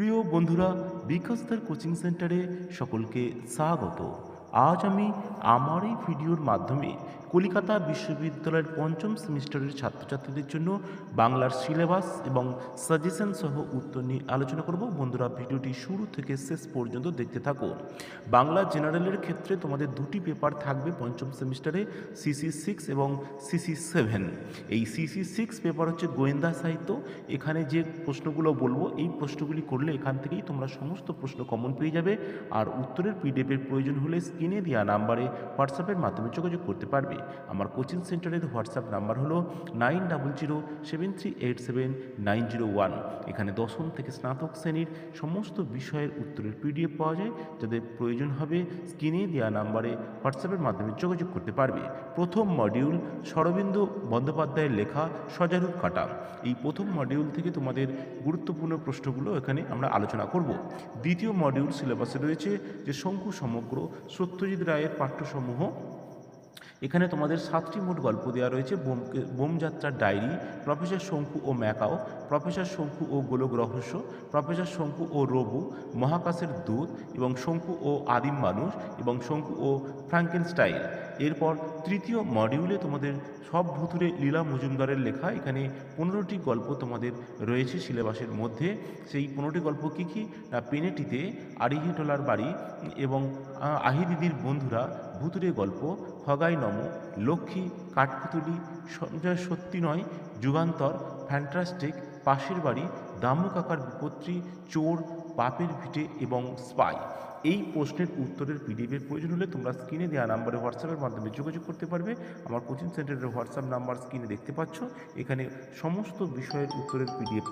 প্রিয় বন্ধুরা বিকাশদার কোচিং সেন্টারে সকলকে স্বাগত। আজ আমি আমার এই ভিডিওর মাধ্যমে কলিকাতা বিশ্ববিদ্যালয়ের পঞ্চম সেমিস্টারের ছাত্রছাত্রীদের জন্য বাংলার সিলেবাস এবং সাজেশন সহ উত্তর নিয়ে আলোচনা করব। বন্ধুরা, ভিডিওটি শুরু থেকে শেষ পর্যন্ত দেখতে থাকো। বাংলা জেনারেলের ক্ষেত্রে তোমাদের দুটি পেপার থাকবে পঞ্চম সেমিস্টারে, সিসি সিক্স এবং সিসি সেভেন। এই সিসি সিক্স পেপার হচ্ছে গোয়েন্দা সাহিত্য। এখানে যে প্রশ্নগুলো বলব, এই প্রশ্নগুলি করলে এখান থেকেই তোমরা সমস্ত প্রশ্ন কমন পেয়ে যাবে। আর উত্তরের পিডিএফের প্রয়োজন হলে স্ক্রিনে দেওয়া নাম্বারে হোয়াটসঅ্যাপের মাধ্যমে যোগাযোগ করতে পারবে। আমার কোচিং সেন্টারের হোয়াটসঅ্যাপ নাম্বার হলো nine double zero seven three eight seven nine zero one. এখানে দশম থেকে স্নাতক শ্রেণির সমস্ত বিষয়ের উত্তরের পিডিএফ পাওয়া যায়, যাদের প্রয়োজন হবে স্ক্রিনে দেওয়া নাম্বারে হোয়াটসঅ্যাপের মাধ্যমে যোগাযোগ করতে পারবে। প্রথম মডিউল শরবিন্দু বন্দ্যোপাধ্যায়ের লেখা সজারুর কাটা। এই প্রথম মডিউল থেকে তোমাদের গুরুত্বপূর্ণ প্রশ্নগুলো এখানে আমরা আলোচনা করব। দ্বিতীয় মডিউল সিলেবাসে রয়েছে যে শঙ্কু সমগ্র সত্যজিৎ রায়ের পাঠ্যসমূহ। এখানে তোমাদের সাতটি মোট গল্প দেওয়া রয়েছে। বোম, বোমযাত্রার ডায়েরি, প্রফেসর শঙ্কু ও ম্যাকাও, প্রফেসর শঙ্কু ও গোলক রহস্য, প্রফেসর শঙ্কু ও রবু, মহাকাশের দূত এবং শঙ্কু ও আদিম মানুষ এবং শঙ্কু ও ফ্র্যাঙ্কেনস্টাইল এরপর তৃতীয় মডিউলে তোমাদের সব ভুতুরে লীলা মজুমদারের লেখা এখানে পনেরোটি গল্প তোমাদের রয়েছে সিলেবাসের মধ্যে। সেই পনেরোটি গল্প কী কী? না পেনেটিতে আরিহিটোলার বাড়ি এবং আহ, আহিদিদির বন্ধুরা ভুতুরে গল্প হগাই নম লক্ষ্মী কাঠপুতুলি সঞ্জয় সত্যি নয় যুগান্তর ফ্যান্টাস্টিক পাশের বাড়ি দামু কাকার বিপত্তি চোর বাপের ভিটে এবং স্পাই। এই প্রশ্নের উত্তরের পিডিএফের প্রয়োজন হলে তোমরা স্ক্রিনে দেওয়া নাম্বারে হোয়াটসঅ্যাপের মাধ্যমে যোগাযোগ করতে পারবে। আমার কোচিং সেন্টারের হোয়াটসঅ্যাপ নাম্বার স্ক্রিনে দেখতে পাচ্ছ। এখানে সমস্ত বিষয়ের উত্তরের পিডিএফ